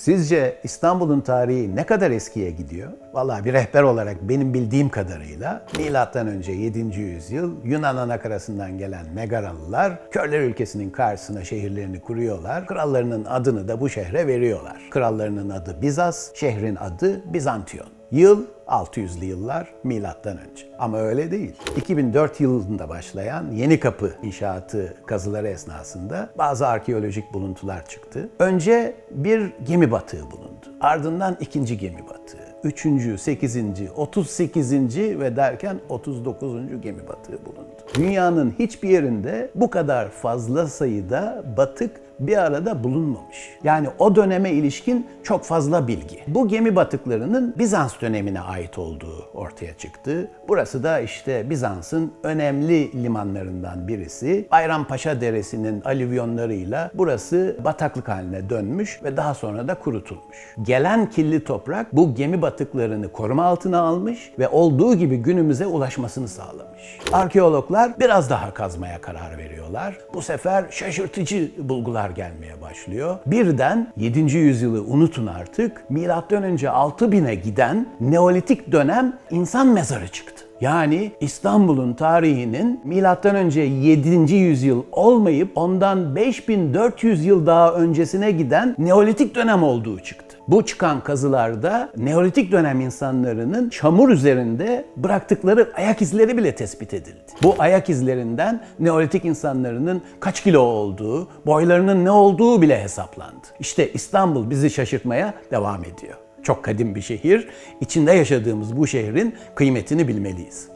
Sizce İstanbul'un tarihi ne kadar eskiye gidiyor? Vallahi bir rehber olarak benim bildiğim kadarıyla milattan önce 7. yüzyıl Yunan anakarasından gelen Megaralılar Körler ülkesinin karşısına şehirlerini kuruyorlar. Krallarının adını da bu şehre veriyorlar. Krallarının adı Bizas, şehrin adı Bizantiyon. Yıl 600'lü yıllar milattan önce. Ama öyle değil. 2004 yılında başlayan Yeni Kapı inşaatı kazıları esnasında bazı arkeolojik buluntular çıktı. Önce bir gemi batığı bulundu. Ardından ikinci gemi batığı. Üçüncü, sekizinci, otuz sekizinci ve derken 39. gemi batığı bulundu. Dünyanın hiçbir yerinde bu kadar fazla sayıda batık bir arada bulunmamış. Yani o döneme ilişkin çok fazla bilgi. Bu gemi batıklarının Bizans dönemine ait olduğu ortaya çıktı. Burası da işte Bizans'ın önemli limanlarından birisi. Bayrampaşa Deresi'nin alüvyonlarıyla burası bataklık haline dönmüş ve daha sonra da kurutulmuş. Gelen kirli toprak bu gemi batıklarını koruma altına almış ve olduğu gibi günümüze ulaşmasını sağlamış. Arkeologlar biraz daha kazmaya karar veriyorlar. Bu sefer şaşırtıcı bulgular gelmeye başlıyor. Birden 7. yüzyılı unutun artık. Milattan önce 6000'e giden Neolitik dönem insan mezarı çıktı. Yani İstanbul'un tarihinin milattan önce 7. yüzyıl olmayıp ondan 5400 yıl daha öncesine giden Neolitik dönem olduğu çıktı. Bu çıkan kazılarda Neolitik dönem insanlarının çamur üzerinde bıraktıkları ayak izleri bile tespit edildi. Bu ayak izlerinden Neolitik insanlarının kaç kilo olduğu, boylarının ne olduğu bile hesaplandı. İşte İstanbul bizi şaşırtmaya devam ediyor. Çok kadim bir şehir. İçinde yaşadığımız bu şehrin kıymetini bilmeliyiz.